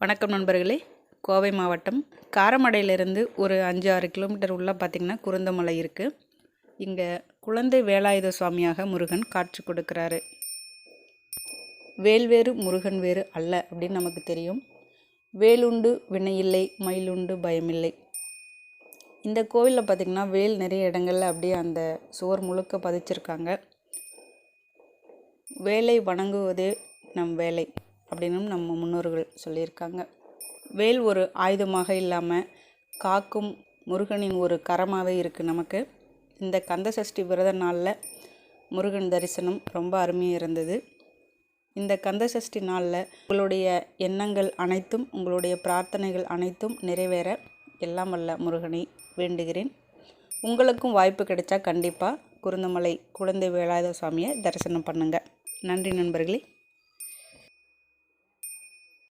வணக்கம் நண்பர்களே. கோவை மாவட்டம் காரமடையிலிருந்து ஒரு அஞ்சு ஆறு கிலோமீட்டர் உள்ளே பார்த்திங்கன்னா குருந்தமலை இருக்குது இங்கே குழந்தை வேலாயுத சுவாமியாக முருகன் காட்சி கொடுக்குறாரு. வேல்வேறு முருகன் வேறு அல்ல அப்படின்னு நமக்கு தெரியும். வேலுண்டு வினையில்லை மயிலுண்டு பயமில்லை. இந்த கோவிலில் பார்த்திங்கன்னா வேல் நிறைய இடங்களில் அப்படியே அந்த சுவர் முழுக்க பதிச்சிருக்காங்க. வேலை வணங்குவதே நம் வேலை. அப்படின்னும் நம்ம முன்னோர்கள் சொல்லியிருக்காங்க. வேல் ஒரு ஆயுதமாக இல்லாமல் காக்கும் முருகனின் ஒரு கரமாகவே இருக்குது நமக்கு. இந்த கந்த சஷ்டி விரத நாளில் முருகன் தரிசனம் ரொம்ப அருமையாக இருந்தது. இந்த கந்த சஷ்டி நாளில் உங்களுடைய எண்ணங்கள் அனைத்தும் உங்களுடைய பிரார்த்தனைகள் அனைத்தும் நிறைவேற எல்லாம் வல்ல முருகனை வேண்டுகிறேன். உங்களுக்கும் வாய்ப்பு கிடைச்சா கண்டிப்பாக குருந்தமலை குழந்தை வேலாயுத சுவாமியை தரிசனம் பண்ணுங்கள் நன்றி நண்பர்களே.